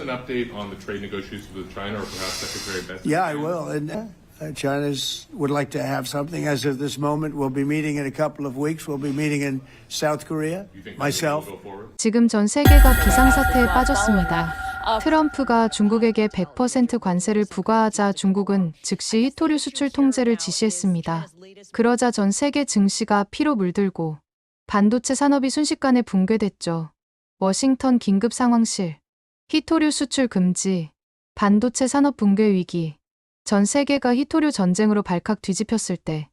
An update on the trade negotiations with China, or perhaps Secretary Bessent? Yeah, I will. And uh, China's would like to have something. As of this moment, we'll be meeting in a couple of weeks. We'll be meeting in South Korea. Myself. 지금 전 세계가 비상사태에 빠졌습니다. 트럼프가 중국에게 100% 관세를 부과하자 중국은 즉시 히토류 수출 통제를 지시했습니다. 그러자 전 세계 증시가 피로 물들고 반도체 산업이 순식간에 붕괴됐죠. 워싱턴 긴급 상황실, 히토류 수출 금지, 반도체 산업 붕괴 위기, 전 세계가 히토류 전쟁으로 발칵 뒤집혔을 때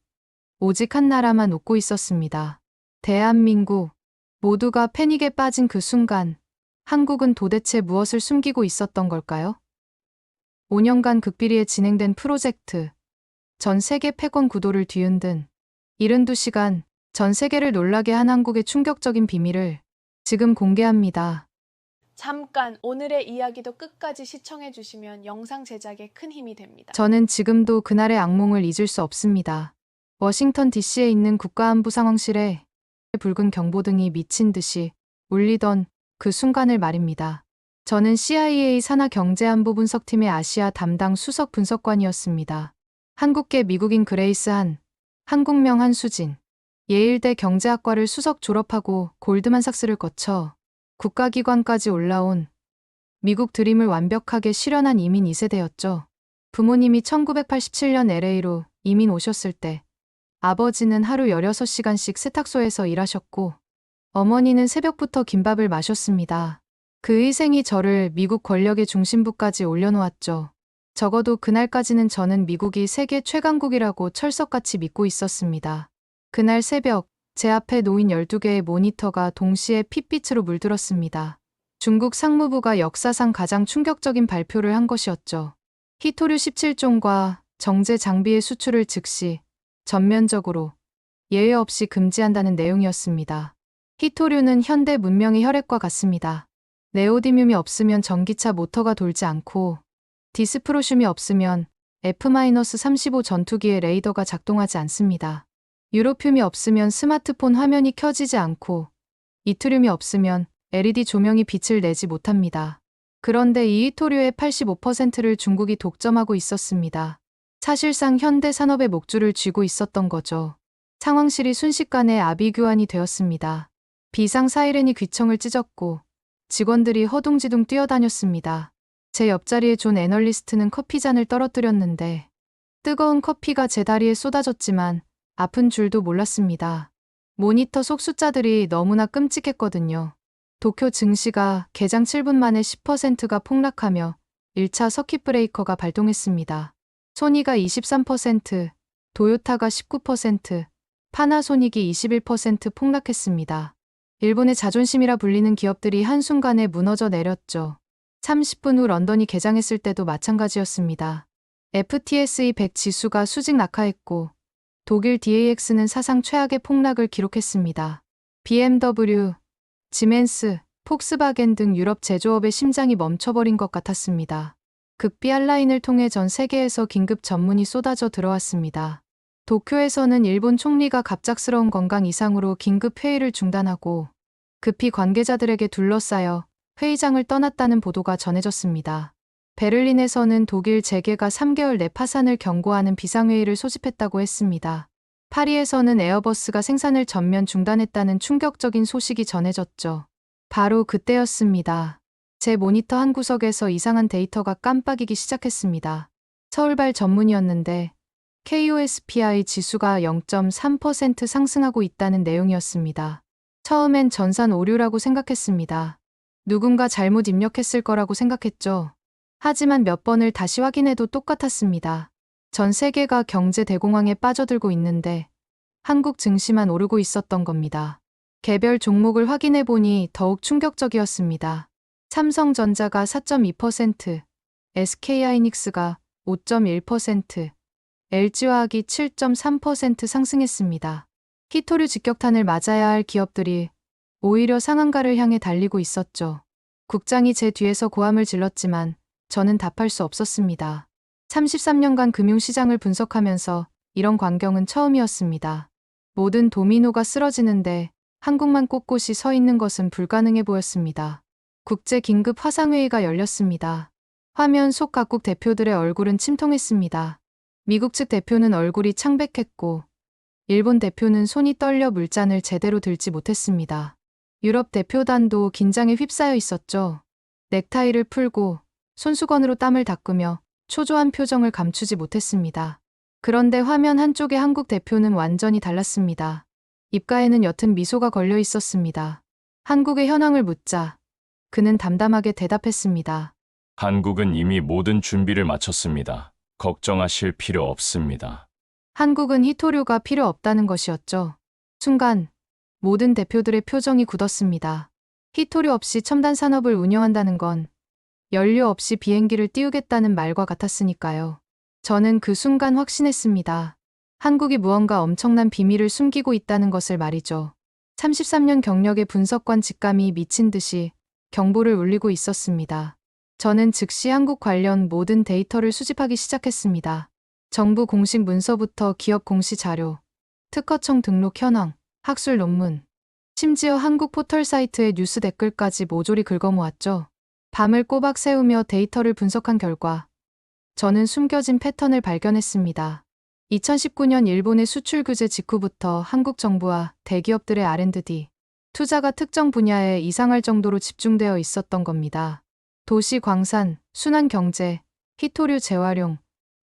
오직 한 나라만 웃고 있었습니다. 대한민국. 모두가 패닉에 빠진 그 순간, 한국은 도대체 무엇을 숨기고 있었던 걸까요? 5년간 극비리에 진행된 프로젝트, 전 세계 패권 구도를 뒤흔든 72시간, 전 세계를 놀라게 한 한국의 충격적인 비밀을 지금 공개합니다. 잠깐 오늘의 이야기도 끝까지 시청해 주시면 영상 제작에 큰 힘이 됩니다. 저는 지금도 그날의 악몽을 잊을 수 없습니다. 워싱턴 DC에 있는 국가안보 상황실에 붉은 경보등이 미친 듯이 울리던 그 순간을 말입니다. 저는 CIA 산하 경제안보 분석팀의 아시아 담당 수석 분석관이었습니다. 한국계 미국인 그레이스 한, 한국명 한수진, 예일대 경제학과를 수석 졸업하고 골드만삭스를 거쳐 국가기관까지 올라온 미국 드림을 완벽하게 실현한 이민 2세대였죠. 부모님이 1987년 LA로 이민 오셨을 때 아버지는 하루 16시간씩 세탁소에서 일하셨고 어머니는 새벽부터 김밥을 마셨습니다. 그 희생이 저를 미국 권력의 중심부까지 올려놓았죠. 적어도 그날까지는 저는 미국이 세계 최강국이라고 철석같이 믿고 있었습니다. 그날 새벽, 제 앞에 놓인 12개의 모니터가 동시에 핏빛으로 물들었습니다. 중국 상무부가 역사상 가장 충격적인 발표를 한 것이었죠. 히토류 17종과 정제 장비의 수출을 즉시 전면적으로 예외 없이 금지한다는 내용이었습니다. 히토류는 현대 문명의 혈액과 같습니다. 네오디뮴이 없으면 전기차 모터가 돌지 않고 디스프로슘이 없으면 F-35 전투기의 레이더가 작동하지 않습니다. 유로듐이 없으면 스마트폰 화면이 켜지지 않고 이트륨이 없으면 LED 조명이 빛을 내지 못합니다. 그런데 이 히토류의 85%를 중국이 독점하고 있었습니다. 사실상 현대 산업의 목줄을 쥐고 있었던 거죠. 상황실이 순식간에 아비규환이 되었습니다. 비상 사이렌이 귀청을 찢었고 직원들이 허둥지둥 뛰어다녔습니다. 제 옆자리에 존 애널리스트는 커피잔을 떨어뜨렸는데 뜨거운 커피가 제 다리에 쏟아졌지만 아픈 줄도 몰랐습니다. 모니터 속 숫자들이 너무나 끔찍했거든요. 도쿄 증시가 개장 7분 만에 10%가 폭락하며 1차 서킷 브레이커가 발동했습니다. 소니가 23%, 도요타가 19%, 파나소닉이 21% 폭락했습니다. 일본의 자존심이라 불리는 기업들이 한순간에 무너져 내렸죠. 30분 후 런던이 개장했을 때도 마찬가지였습니다. FTSE 100 지수가 수직 낙하했고 독일 DAX는 사상 최악의 폭락을 기록했습니다. BMW, 지멘스, 폭스바겐 등 유럽 제조업의 심장이 멈춰버린 것 같았습니다. 극비 한라인을 통해 전 세계에서 긴급 전문이 쏟아져 들어왔습니다. 도쿄에서는 일본 총리가 갑작스러운 건강 이상으로 긴급 회의를 중단하고 급히 관계자들에게 둘러싸여 회의장을 떠났다는 보도가 전해졌습니다. 베를린에서는 독일 재계가 3개월 내 파산을 경고하는 비상회의를 소집했다고 했습니다. 파리에서는 에어버스가 생산을 전면 중단했다는 충격적인 소식이 전해졌죠. 바로 그때였습니다. 제 모니터 한 구석에서 이상한 데이터가 깜빡이기 시작했습니다. 서울발 전문이었는데 KOSPI 지수가 0.3% 상승하고 있다는 내용이었습니다. 처음엔 전산 오류라고 생각했습니다. 누군가 잘못 입력했을 거라고 생각했죠. 하지만 몇 번을 다시 확인해도 똑같았습니다. 전 세계가 경제 대공황에 빠져들고 있는데 한국 증시만 오르고 있었던 겁니다. 개별 종목을 확인해 보니 더욱 충격적이었습니다. 삼성전자가 4.2%, SK하이닉스가 5.1%, LG화학이 7.3% 상승했습니다. 히토류 직격탄을 맞아야 할 기업들이 오히려 상한가를 향해 달리고 있었죠. 국장이 제 뒤에서 고함을 질렀지만 저는 답할 수 없었습니다. 33년간 금융시장을 분석하면서 이런 광경은 처음이었습니다. 모든 도미노가 쓰러지는데 한국만 꼿꼿이 서 있는 것은 불가능해 보였습니다. 국제 긴급 화상회의가 열렸습니다. 화면 속 각국 대표들의 얼굴은 침통했습니다. 미국 측 대표는 얼굴이 창백했고, 일본 대표는 손이 떨려 물잔을 제대로 들지 못했습니다. 유럽 대표단도 긴장에 휩싸여 있었죠. 넥타이를 풀고 손수건으로 땀을 닦으며 초조한 표정을 감추지 못했습니다. 그런데 화면 한쪽의 한국 대표는 완전히 달랐습니다. 입가에는 옅은 미소가 걸려 있었습니다. 한국의 현황을 묻자 그는 담담하게 대답했습니다. 한국은 이미 모든 준비를 마쳤습니다. 걱정하실 필요 없습니다. 한국은 히토류가 필요 없다는 것이었죠. 순간 모든 대표들의 표정이 굳었습니다. 히토류 없이 첨단 산업을 운영한다는 건 연료 없이 비행기를 띄우겠다는 말과 같았으니까요. 저는 그 순간 확신했습니다. 한국이 무언가 엄청난 비밀을 숨기고 있다는 것을 말이죠. 33년 경력의 분석관 직감이 미친 듯이 경보를 울리고 있었습니다. 저는 즉시 한국 관련 모든 데이터를 수집하기 시작했습니다. 정부 공식 문서부터 기업 공시 자료, 특허청 등록 현황, 학술 논문, 심지어 한국 포털 사이트의 뉴스 댓글까지 모조리 긁어모았죠. 밤을 꼬박 세우며 데이터를 분석한 결과 저는 숨겨진 패턴을 발견했습니다. 2019년 일본의 수출 규제 직후부터 한국 정부와 대기업들의 R&D 투자가 특정 분야에 이상할 정도로 집중되어 있었던 겁니다. 도시 광산, 순환 경제, 히토류 재활용,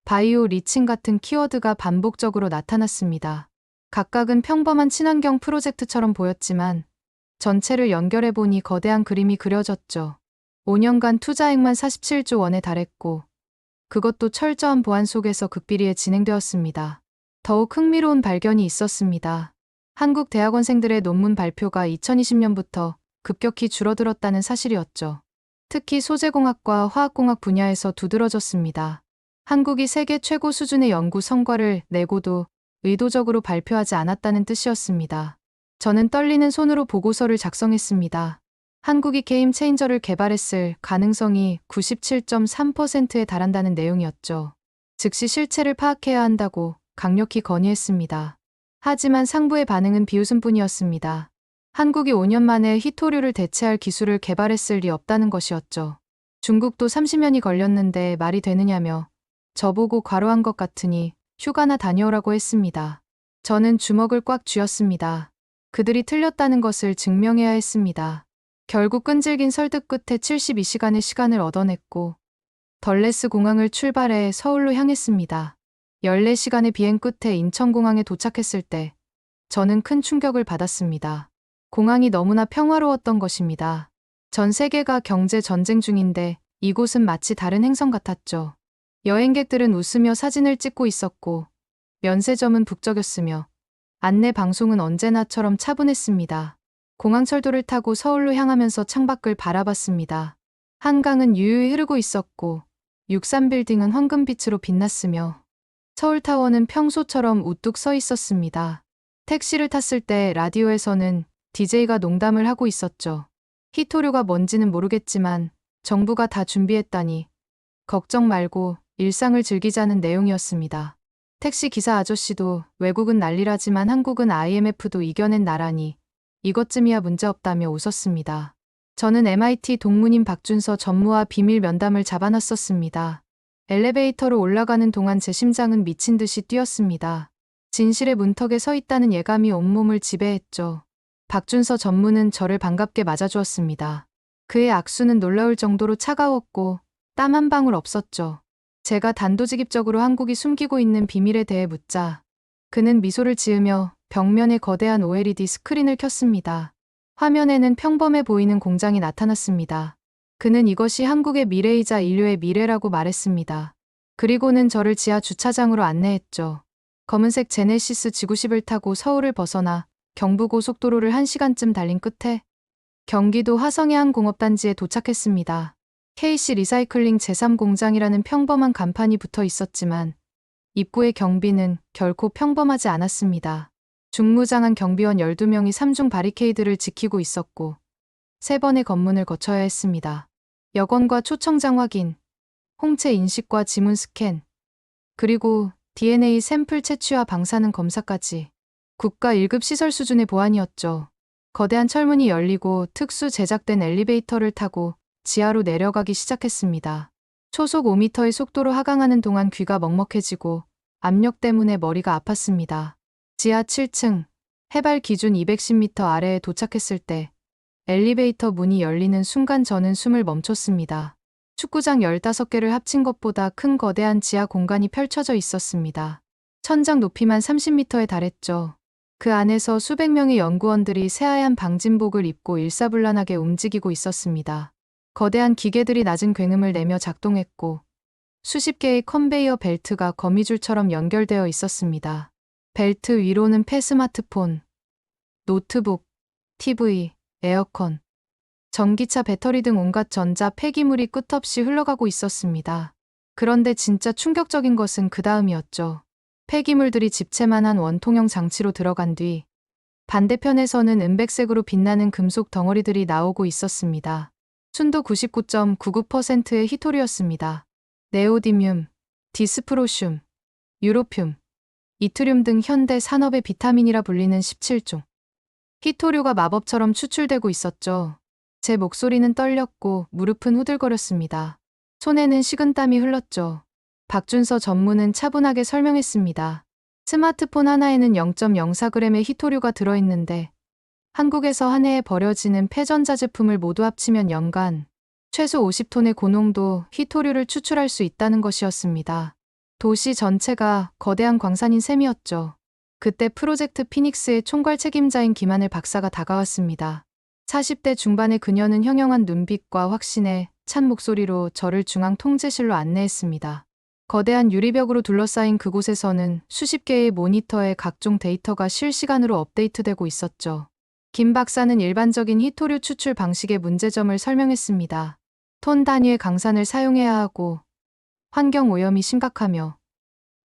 바이오 리칭 같은 키워드가 반복적으로 나타났습니다. 각각은 평범한 친환경 프로젝트처럼 보였지만 전체를 연결해 보니 거대한 그림이 그려졌죠. 5년간 투자액만 47조 원에 달했고 그것도 철저한 보안 속에서 극비리에 진행되었습니다. 더욱 흥미로운 발견이 있었습니다. 한국 대학원생들의 논문 발표가 2020년부터 급격히 줄어들었다는 사실이었죠. 특히 소재공학과 화학공학 분야에서 두드러졌습니다. 한국이 세계 최고 수준의 연구 성과를 내고도 의도적으로 발표하지 않았다는 뜻이었습니다. 저는 떨리는 손으로 보고서를 작성했습니다. 한국이 게임 체인저를 개발했을 가능성이 97.3%에 달한다는 내용이었죠. 즉시 실체를 파악해야 한다고 강력히 건의했습니다. 하지만 상부의 반응은 비웃음뿐이었습니다. 한국이 5년 만에 히토류를 대체할 기술을 개발했을 리 없다는 것이었죠. 중국도 30년이 걸렸는데 말이 되느냐며 저보고 과로한 것 같으니 휴가나 다녀오라고 했습니다. 저는 주먹을 꽉 쥐었습니다. 그들이 틀렸다는 것을 증명해야 했습니다. 결국 끈질긴 설득 끝에 72시간의 시간을 얻어냈고 덜레스 공항을 출발해 서울로 향했습니다. 14시간의 비행 끝에 인천공항에 도착했을 때 저는 큰 충격을 받았습니다. 공항이 너무나 평화로웠던 것입니다. 전 세계가 경제 전쟁 중인데 이곳은 마치 다른 행성 같았죠. 여행객들은 웃으며 사진을 찍고 있었고 면세점은 북적였으며 안내 방송은 언제나처럼 차분했습니다. 공항철도를 타고 서울로 향하면서 창밖을 바라봤습니다. 한강은 유유히 흐르고 있었고 63빌딩은 황금빛으로 빛났으며 서울타워는 평소처럼 우뚝 서 있었습니다. 택시를 탔을 때 라디오에서는 DJ가 농담을 하고 있었죠. 히토류가 뭔지는 모르겠지만 정부가 다 준비했다니 걱정 말고 일상을 즐기자는 내용이었습니다. 택시 기사 아저씨도 외국은 난리라지만 한국은 IMF도 이겨낸 나라니 이것쯤이야 문제없다며 웃었습니다. 저는 MIT 동문인 박준서 전무와 비밀 면담을 잡아놨었습니다. 엘리베이터로 올라가는 동안 제 심장은 미친 듯이 뛰었습니다. 진실의 문턱에 서 있다는 예감이 온몸을 지배했죠. 박준서 전무는 저를 반갑게 맞아주었습니다. 그의 악수는 놀라울 정도로 차가웠고 땀 한 방울 없었죠. 제가 단도직입적으로 한국이 숨기고 있는 비밀에 대해 묻자 그는 미소를 지으며 벽면에 거대한 OLED 스크린을 켰습니다. 화면에는 평범해 보이는 공장이 나타났습니다. 그는 이것이 한국의 미래이자 인류의 미래라고 말했습니다. 그리고는 저를 지하 주차장으로 안내했죠. 검은색 제네시스 지구십을 타고 서울을 벗어나 경부고속도로를 1시간쯤 달린 끝에 경기도 화성의 한 공업단지에 도착했습니다. KC 리사이클링 제3공장이라는 평범한 간판이 붙어 있었지만 입구의 경비는 결코 평범하지 않았습니다. 중무장한 경비원 12명이 3중 바리케이드를 지키고 있었고 세 번의 검문을 거쳐야 했습니다. 여권과 초청장 확인, 홍채 인식과 지문 스캔, 그리고 DNA 샘플 채취와 방사능 검사까지 국가 1급 시설 수준의 보안이었죠. 거대한 철문이 열리고 특수 제작된 엘리베이터를 타고 지하로 내려가기 시작했습니다. 초속 5m의 속도로 하강하는 동안 귀가 먹먹해지고 압력 때문에 머리가 아팠습니다. 지하 7층, 해발 기준 210m 아래에 도착했을 때 엘리베이터 문이 열리는 순간 저는 숨을 멈췄습니다. 축구장 15개를 합친 것보다 큰 거대한 지하 공간이 펼쳐져 있었습니다. 천장 높이만 30m에 달했죠. 그 안에서 수백 명의 연구원들이 새하얀 방진복을 입고 일사불란하게 움직이고 있었습니다. 거대한 기계들이 낮은 굉음을 내며 작동했고 수십 개의 컨베이어 벨트가 거미줄처럼 연결되어 있었습니다. 벨트 위로는 폐 스마트폰, 노트북, TV, 에어컨, 전기차 배터리 등 온갖 전자 폐기물이 끝없이 흘러가고 있었습니다. 그런데 진짜 충격적인 것은 그 다음이었죠. 폐기물들이 집채만한 원통형 장치로 들어간 뒤 반대편에서는 은백색으로 빛나는 금속 덩어리들이 나오고 있었습니다. 순도 99.99%의 히토리였습니다. 네오디뮴, 디스프로슘, 유로듐, 이트륨 등 현대 산업의 비타민이라 불리는 17종. 히토류가 마법처럼 추출되고 있었죠. 제 목소리는 떨렸고 무릎은 후들거렸습니다. 손에는 식은땀이 흘렀죠. 박준서 전무는 차분하게 설명했습니다. 스마트폰 하나에는 0.04g의 히토류가 들어있는데 한국에서 한 해에 버려지는 폐전자 제품을 모두 합치면 연간 최소 50톤의 고농도 히토류를 추출할 수 있다는 것이었습니다. 도시 전체가 거대한 광산인 셈이었죠. 그때 프로젝트 피닉스의 총괄 책임자인 김하늘 박사가 다가왔습니다. 40대 중반의 그녀는 형형한 눈빛과 확신에 찬 목소리로 저를 중앙 통제실로 안내했습니다. 거대한 유리벽으로 둘러싸인 그곳에서는 수십 개의 모니터에 각종 데이터가 실시간으로 업데이트되고 있었죠. 김 박사는 일반적인 히토류 추출 방식의 문제점을 설명했습니다. 톤 단위의 강산을 사용해야 하고 환경 오염이 심각하며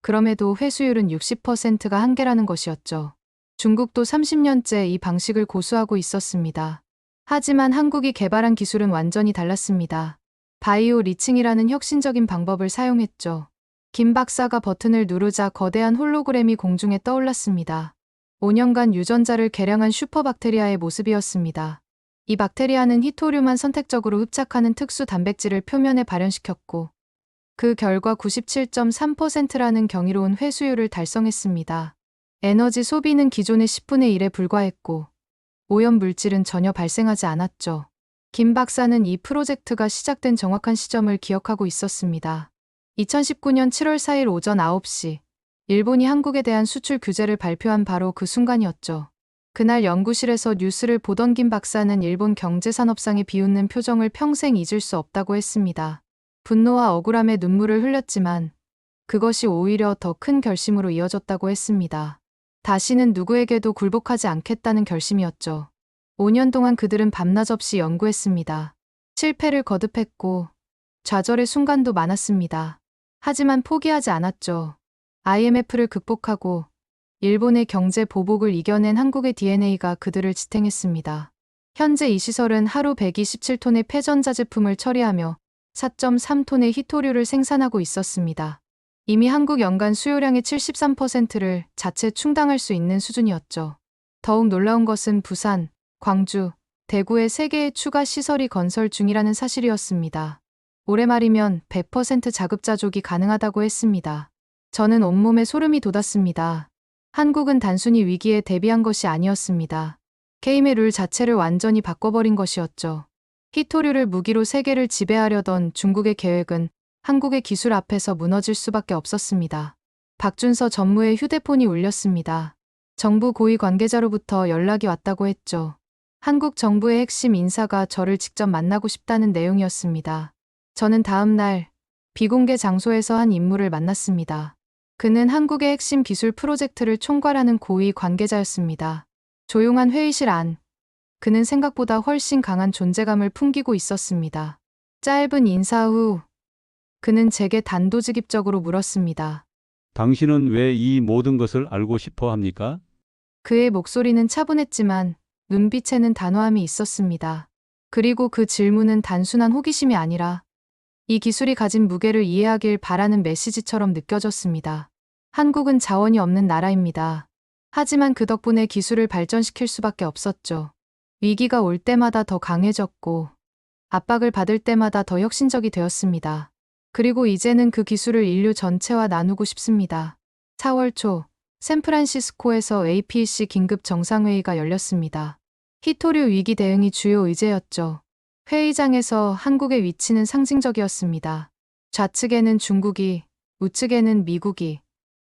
그럼에도 회수율은 60%가 한계라는 것이었죠. 중국도 30년째 이 방식을 고수하고 있었습니다. 하지만 한국이 개발한 기술은 완전히 달랐습니다. 바이오 리칭이라는 혁신적인 방법을 사용했죠. 김 박사가 버튼을 누르자 거대한 홀로그램이 공중에 떠올랐습니다. 5년간 유전자를 개량한 슈퍼박테리아의 모습이었습니다. 이 박테리아는 히토류만 선택적으로 흡착하는 특수 단백질을 표면에 발현시켰고, 그 결과 97.3%라는 경이로운 회수율을 달성했습니다. 에너지 소비는 기존의 10분의 1에 불과했고, 오염 물질은 전혀 발생하지 않았죠. 김 박사는 이 프로젝트가 시작된 정확한 시점을 기억하고 있었습니다. 2019년 7월 4일 오전 9시, 일본이 한국에 대한 수출 규제를 발표한 바로 그 순간이었죠. 그날 연구실에서 뉴스를 보던 김 박사는 일본 경제산업상에 비웃는 표정을 평생 잊을 수 없다고 했습니다. 분노와 억울함에 눈물을 흘렸지만 그것이 오히려 더 큰 결심으로 이어졌다고 했습니다. 다시는 누구에게도 굴복하지 않겠다는 결심이었죠. 5년 동안 그들은 밤낮 없이 연구했습니다. 실패를 거듭했고 좌절의 순간도 많았습니다. 하지만 포기하지 않았죠. IMF를 극복하고 일본의 경제 보복을 이겨낸 한국의 DNA가 그들을 지탱했습니다. 현재 이 시설은 하루 127톤의 폐전자 제품을 처리하며 4.3톤의 히토류를 생산하고 있었습니다. 이미 한국 연간 수요량의 73%를 자체 충당할 수 있는 수준이었죠. 더욱 놀라운 것은 부산, 광주, 대구에 3개의 추가 시설이 건설 중이라는 사실이었습니다. 올해 말이면 100% 자급자족이 가능하다고 했습니다. 저는 온몸에 소름이 돋았습니다. 한국은 단순히 위기에 대비한 것이 아니었습니다. 게임의 룰 자체를 완전히 바꿔버린 것이었죠. 히토류를 무기로 세계를 지배하려던 중국의 계획은 한국의 기술 앞에서 무너질 수밖에 없었습니다. 박준서 전무의 휴대폰이 울렸습니다. 정부 고위 관계자로부터 연락이 왔다고 했죠. 한국 정부의 핵심 인사가 저를 직접 만나고 싶다는 내용이었습니다. 저는 다음 날 비공개 장소에서 한 인물을 만났습니다. 그는 한국의 핵심 기술 프로젝트를 총괄하는 고위 관계자였습니다. 조용한 회의실 안. 그는 생각보다 훨씬 강한 존재감을 풍기고 있었습니다. 짧은 인사 후 그는 제게 단도직입적으로 물었습니다. 당신은 왜 이 모든 것을 알고 싶어 합니까? 그의 목소리는 차분했지만 눈빛에는 단호함이 있었습니다. 그리고 그 질문은 단순한 호기심이 아니라 이 기술이 가진 무게를 이해하길 바라는 메시지처럼 느껴졌습니다. 한국은 자원이 없는 나라입니다. 하지만 그 덕분에 기술을 발전시킬 수밖에 없었죠. 위기가 올 때마다 더 강해졌고 압박을 받을 때마다 더 혁신적이 되었습니다. 그리고 이제는 그 기술을 인류 전체와 나누고 싶습니다. 4월 초 샌프란시스코에서 APEC 긴급 정상회의가 열렸습니다. 히토류 위기 대응이 주요 의제였죠. 회의장에서 한국의 위치는 상징적이었습니다. 좌측에는 중국이, 우측에는 미국이,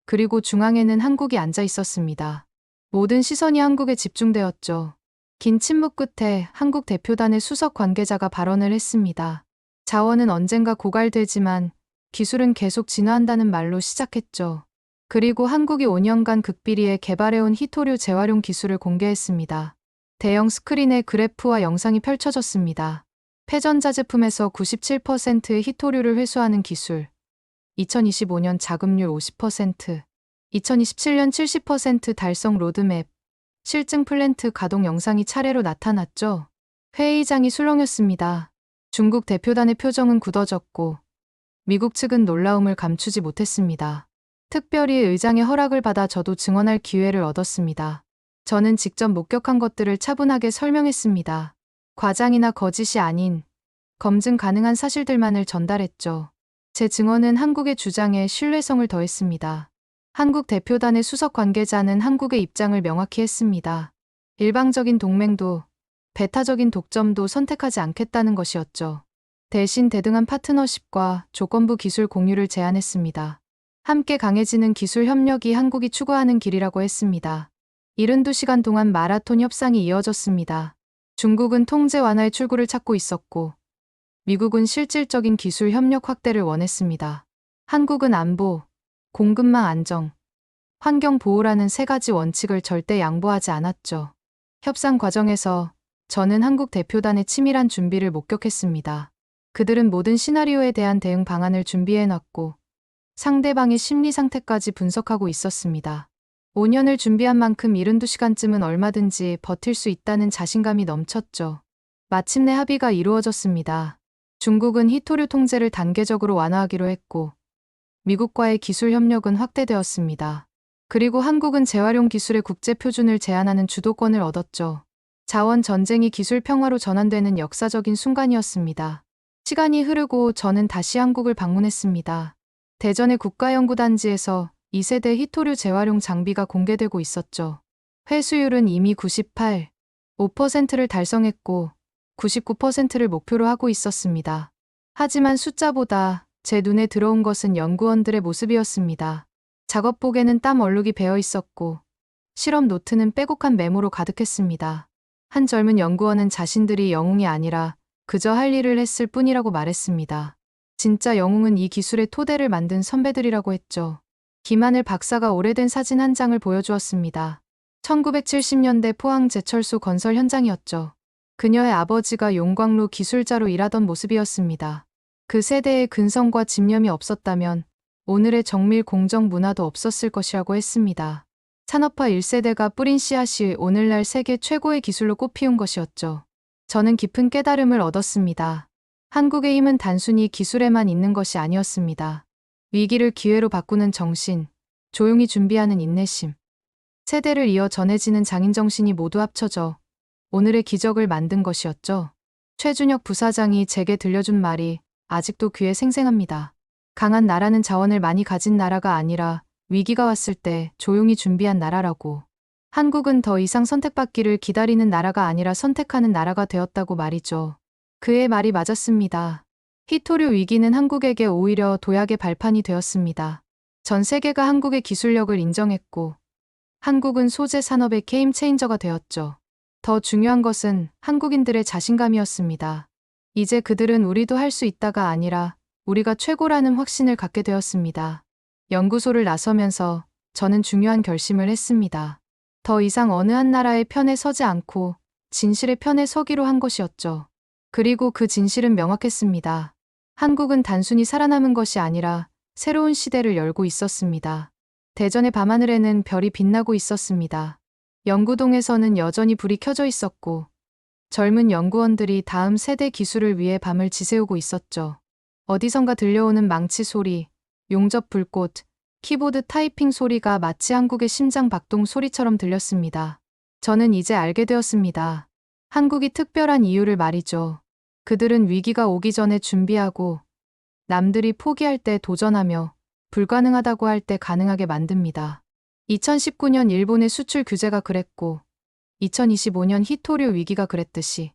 그리고 중앙에는 한국이 앉아 있었습니다. 모든 시선이 한국에 집중되었죠. 긴 침묵 끝에 한국 대표단의 수석 관계자가 발언을 했습니다. 자원은 언젠가 고갈되지만 기술은 계속 진화한다는 말로 시작했죠. 그리고 한국이 5년간 극비리에 개발해온 히토류 재활용 기술을 공개했습니다. 대형 스크린에 그래프와 영상이 펼쳐졌습니다. 폐전자 제품에서 97%의 히토류를 회수하는 기술, 2025년 자금률 50%, 2027년 70% 달성 로드맵, 실증 플랜트 가동 영상이 차례로 나타났죠. 회의장이 술렁였습니다. 중국 대표단의 표정은 굳어졌고, 미국 측은 놀라움을 감추지 못했습니다. 특별히 의장의 허락을 받아 저도 증언할 기회를 얻었습니다. 저는 직접 목격한 것들을 차분하게 설명했습니다. 과장이나 거짓이 아닌 검증 가능한 사실들만을 전달했죠. 제 증언은 한국의 주장에 신뢰성을 더했습니다. 한국 대표단의 수석 관계자는 한국의 입장을 명확히 했습니다. 일방적인 동맹도 배타적인 독점도 선택하지 않겠다는 것이었죠. 대신 대등한 파트너십과 조건부 기술 공유를 제안했습니다. 함께 강해지는 기술 협력이 한국이 추구하는 길이라고 했습니다. 72시간 동안 마라톤 협상이 이어졌습니다. 중국은 통제 완화의 출구를 찾고 있었고, 미국은 실질적인 기술 협력 확대를 원했습니다. 한국은 안보, 공급망 안정, 환경 보호라는 세 가지 원칙을 절대 양보하지 않았죠. 협상 과정에서 저는 한국 대표단의 치밀한 준비를 목격했습니다. 그들은 모든 시나리오에 대한 대응 방안을 준비해놨고, 상대방의 심리 상태까지 분석하고 있었습니다. 5년을 준비한 만큼 72시간쯤은 얼마든지 버틸 수 있다는 자신감이 넘쳤죠. 마침내 합의가 이루어졌습니다. 중국은 히토류 통제를 단계적으로 완화하기로 했고, 미국과의 기술 협력은 확대되었습니다. 그리고 한국은 재활용 기술의 국제 표준을 제안하는 주도권을 얻었죠. 자원 전쟁이 기술 평화로 전환되는 역사적인 순간이었습니다. 시간이 흐르고 저는 다시 한국을 방문했습니다. 대전의 국가연구단지에서 2세대 히토류 재활용 장비가 공개되고 있었죠. 회수율은 이미 98, 5%를 달성했고 99%를 목표로 하고 있었습니다. 하지만 숫자보다 제 눈에 들어온 것은 연구원들의 모습이었습니다. 작업복에는 땀 얼룩이 배어 있었고 실험 노트는 빼곡한 메모로 가득했습니다. 한 젊은 연구원은 자신들이 영웅이 아니라 그저 할 일을 했을 뿐이라고 말했습니다. 진짜 영웅은 이 기술의 토대를 만든 선배들이라고 했죠. 김하늘 박사가 오래된 사진 한 장을 보여주었습니다. 1970년대 포항 제철소 건설 현장이었죠. 그녀의 아버지가 용광로 기술자로 일하던 모습이었습니다. 그 세대의 근성과 집념이 없었다면 오늘의 정밀 공정 문화도 없었을 것이라고 했습니다. 산업화 1세대가 뿌린 씨앗이 오늘날 세계 최고의 기술로 꼽히운 것이었죠. 저는 깊은 깨달음을 얻었습니다. 한국의 힘은 단순히 기술에만 있는 것이 아니었습니다. 위기를 기회로 바꾸는 정신, 조용히 준비하는 인내심, 세대를 이어 전해지는 장인정신이 모두 합쳐져 오늘의 기적을 만든 것이었죠. 최준혁 부사장이 제게 들려준 말이 아직도 귀에 생생합니다. 강한 나라는 자원을 많이 가진 나라가 아니라 위기가 왔을 때 조용히 준비한 나라라고. 한국은 더 이상 선택받기를 기다리는 나라가 아니라 선택하는 나라가 되었다고 말이죠. 그의 말이 맞았습니다. 히토류 위기는 한국에게 오히려 도약의 발판이 되었습니다. 전 세계가 한국의 기술력을 인정했고, 한국은 소재 산업의 게임 체인저가 되었죠. 더 중요한 것은 한국인들의 자신감이었습니다. 이제 그들은 우리도 할 수 있다가 아니라 우리가 최고라는 확신을 갖게 되었습니다. 연구소를 나서면서 저는 중요한 결심을 했습니다. 더 이상 어느 한 나라의 편에 서지 않고 진실의 편에 서기로 한 것이었죠. 그리고 그 진실은 명확했습니다. 한국은 단순히 살아남은 것이 아니라 새로운 시대를 열고 있었습니다. 대전의 밤하늘에는 별이 빛나고 있었습니다. 연구동에서는 여전히 불이 켜져 있었고, 젊은 연구원들이 다음 세대 기술을 위해 밤을 지새우고 있었죠. 어디선가 들려오는 망치 소리, 용접 불꽃, 키보드 타이핑 소리가 마치 한국의 심장 박동 소리처럼 들렸습니다. 저는 이제 알게 되었습니다. 한국이 특별한 이유를 말이죠. 그들은 위기가 오기 전에 준비하고 남들이 포기할 때 도전하며 불가능하다고 할 때 가능하게 만듭니다. 2019년 일본의 수출 규제가 그랬고 2025년 히토류 위기가 그랬듯이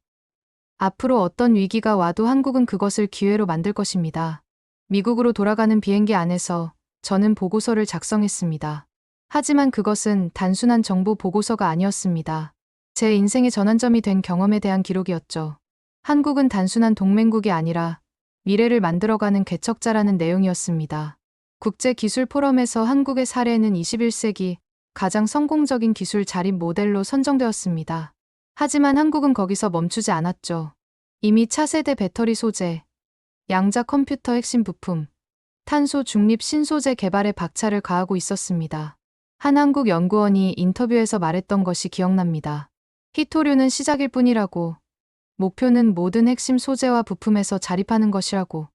앞으로 어떤 위기가 와도 한국은 그것을 기회로 만들 것입니다. 미국으로 돌아가는 비행기 안에서 저는 보고서를 작성했습니다. 하지만 그것은 단순한 정보 보고서가 아니었습니다. 제 인생의 전환점이 된 경험에 대한 기록이었죠. 한국은 단순한 동맹국이 아니라 미래를 만들어가는 개척자라는 내용이었습니다. 국제기술 포럼에서 한국의 사례는 21세기 가장 성공적인 기술 자립 모델로 선정되었습니다. 하지만 한국은 거기서 멈추지 않았죠. 이미 차세대 배터리 소재, 양자 컴퓨터 핵심 부품, 탄소 중립 신소재 개발에 박차를 가하고 있었습니다. 한 한국 연구원이 인터뷰에서 말했던 것이 기억납니다. 히토류는 시작일 뿐이라고, 목표는 모든 핵심 소재와 부품에서 자립하는 것이라고,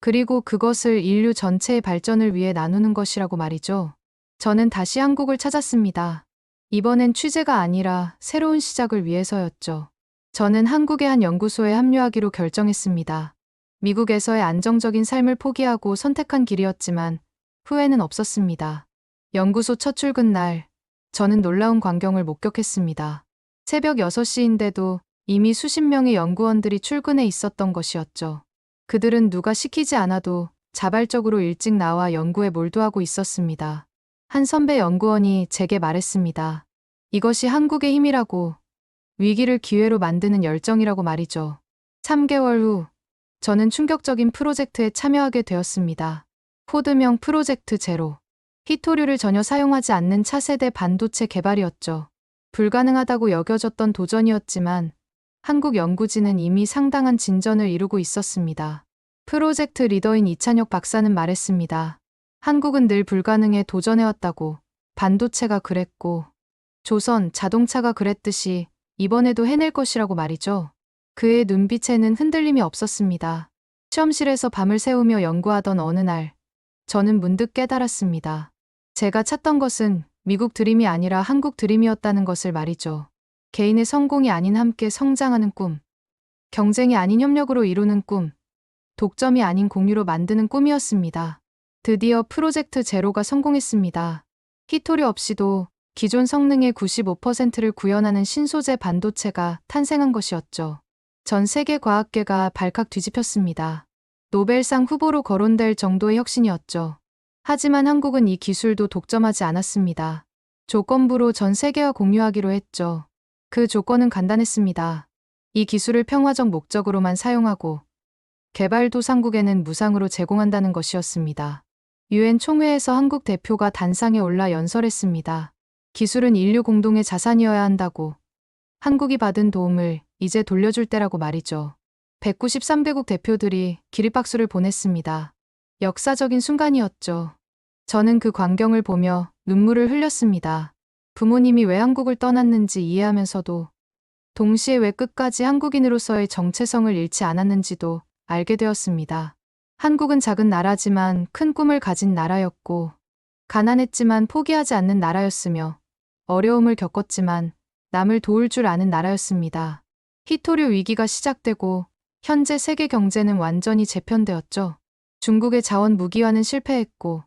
그리고 그것을 인류 전체의 발전을 위해 나누는 것이라고 말이죠. 저는 다시 한국을 찾았습니다. 이번엔 취재가 아니라 새로운 시작을 위해서였죠. 저는 한국의 한 연구소에 합류하기로 결정했습니다. 미국에서의 안정적인 삶을 포기하고 선택한 길이었지만 후회는 없었습니다. 연구소 첫 출근 날, 저는 놀라운 광경을 목격했습니다. 새벽 6시인데도 이미 수십 명의 연구원들이 출근해 있었던 것이었죠. 그들은 누가 시키지 않아도 자발적으로 일찍 나와 연구에 몰두하고 있었습니다. 한 선배 연구원이 제게 말했습니다. 이것이 한국의 힘이라고, 위기를 기회로 만드는 열정이라고 말이죠. 3개월 후, 저는 충격적인 프로젝트에 참여하게 되었습니다. 코드명 프로젝트 제로. 히토류를 전혀 사용하지 않는 차세대 반도체 개발이었죠. 불가능하다고 여겨졌던 도전이었지만 한국 연구진은 이미 상당한 진전을 이루고 있었습니다. 프로젝트 리더인 이찬혁 박사는 말했습니다. 한국은 늘 불가능에 도전해왔다고 반도체가 그랬고 조선 자동차가 그랬듯이 이번에도 해낼 것이라고 말이죠. 그의 눈빛에는 흔들림이 없었습니다. 시험실에서 밤을 새우며 연구하던 어느 날 저는 문득 깨달았습니다. 제가 찾던 것은 미국 드림이 아니라 한국 드림이었다는 것을 말이죠. 개인의 성공이 아닌 함께 성장하는 꿈, 경쟁이 아닌 협력으로 이루는 꿈, 독점이 아닌 공유로 만드는 꿈이었습니다. 드디어 프로젝트 제로가 성공했습니다. 히토리 없이도 기존 성능의 95%를 구현하는 신소재 반도체가 탄생한 것이었죠. 전 세계 과학계가 발칵 뒤집혔습니다. 노벨상 후보로 거론될 정도의 혁신이었죠. 하지만 한국은 이 기술도 독점하지 않았습니다. 조건부로 전 세계와 공유하기로 했죠. 그 조건은 간단했습니다. 이 기술을 평화적 목적으로만 사용하고 개발도상국에는 무상으로 제공한다는 것이었습니다. 유엔 총회에서 한국 대표가 단상에 올라 연설했습니다. 기술은 인류 공동의 자산이어야 한다고 한국이 받은 도움을 이제 돌려줄 때라고 말이죠. 193개국 대표들이 기립박수를 보냈습니다. 역사적인 순간이었죠. 저는 그 광경을 보며 눈물을 흘렸습니다. 부모님이 왜 한국을 떠났는지 이해하면서도 동시에 왜 끝까지 한국인으로서의 정체성을 잃지 않았는지도 알게 되었습니다. 한국은 작은 나라지만 큰 꿈을 가진 나라였고 가난했지만 포기하지 않는 나라였으며 어려움을 겪었지만 남을 도울 줄 아는 나라였습니다. 히토류 위기가 시작되고 현재 세계 경제는 완전히 재편되었죠. 중국의 자원 무기화는 실패했고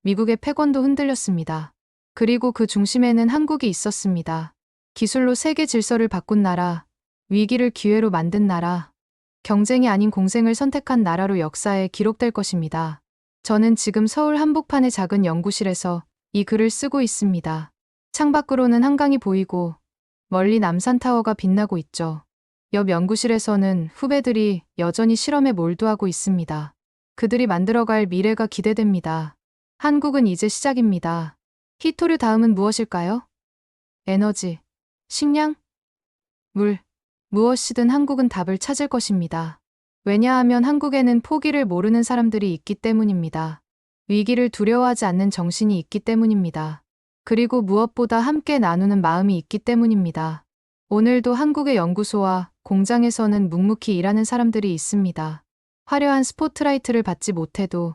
미국의 패권도 흔들렸습니다. 그리고 그 중심에는 한국이 있었습니다. 기술로 세계 질서를 바꾼 나라, 위기를 기회로 만든 나라, 경쟁이 아닌 공생을 선택한 나라로 역사에 기록될 것입니다. 저는 지금 서울 한복판의 작은 연구실에서 이 글을 쓰고 있습니다. 창밖으로는 한강이 보이고 멀리 남산타워가 빛나고 있죠. 옆 연구실에서는 후배들이 여전히 실험에 몰두하고 있습니다. 그들이 만들어갈 미래가 기대됩니다. 한국은 이제 시작입니다. 히토류 다음은 무엇일까요? 에너지, 식량, 물, 무엇이든 한국은 답을 찾을 것입니다. 왜냐하면 한국에는 포기를 모르는 사람들이 있기 때문입니다. 위기를 두려워하지 않는 정신이 있기 때문입니다. 그리고 무엇보다 함께 나누는 마음이 있기 때문입니다. 오늘도 한국의 연구소와 공장에서는 묵묵히 일하는 사람들이 있습니다. 화려한 스포트라이트를 받지 못해도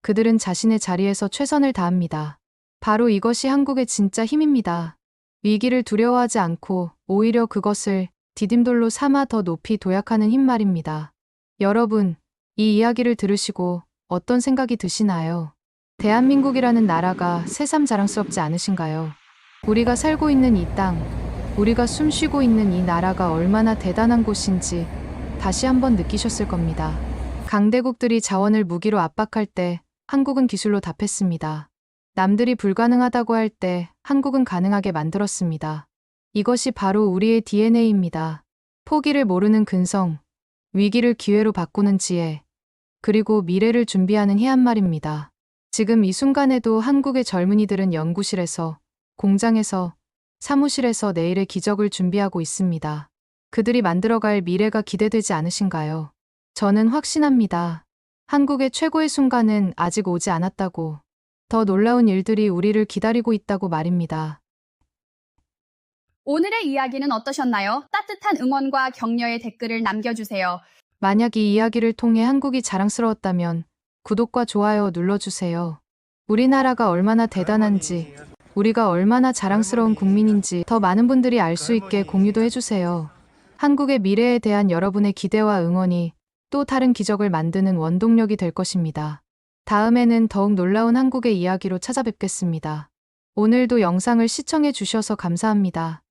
그들은 자신의 자리에서 최선을 다합니다. 바로 이것이 한국의 진짜 힘입니다. 위기를 두려워하지 않고 오히려 그것을 디딤돌로 삼아 더 높이 도약하는 힘 말입니다. 여러분, 이 이야기를 들으시고 어떤 생각이 드시나요? 대한민국이라는 나라가 새삼 자랑스럽지 않으신가요? 우리가 살고 있는 이 땅, 우리가 숨 쉬고 있는 이 나라가 얼마나 대단한 곳인지 다시 한번 느끼셨을 겁니다. 강대국들이 자원을 무기로 압박할 때 한국은 기술로 답했습니다. 남들이 불가능하다고 할 때 한국은 가능하게 만들었습니다. 이것이 바로 우리의 DNA입니다. 포기를 모르는 근성, 위기를 기회로 바꾸는 지혜, 그리고 미래를 준비하는 해안말입니다. 지금 이 순간에도 한국의 젊은이들은 연구실에서, 공장에서, 사무실에서 내일의 기적을 준비하고 있습니다. 그들이 만들어갈 미래가 기대되지 않으신가요? 저는 확신합니다. 한국의 최고의 순간은 아직 오지 않았다고. 더 놀라운 일들이 우리를 기다리고 있다고 말입니다. 오늘의 이야기는 어떠셨나요? 따뜻한 응원과 격려의 댓글을 남겨주세요. 만약 이 이야기를 통해 한국이 자랑스러웠다면 구독과 좋아요 눌러주세요. 우리나라가 얼마나 대단한지, 우리가 얼마나 자랑스러운 국민인지 더 많은 분들이 알 수 있게 공유도 해주세요. 한국의 미래에 대한 여러분의 기대와 응원이 또 다른 기적을 만드는 원동력이 될 것입니다. 다음에는 더욱 놀라운 한국의 이야기로 찾아뵙겠습니다. 오늘도 영상을 시청해 주셔서 감사합니다.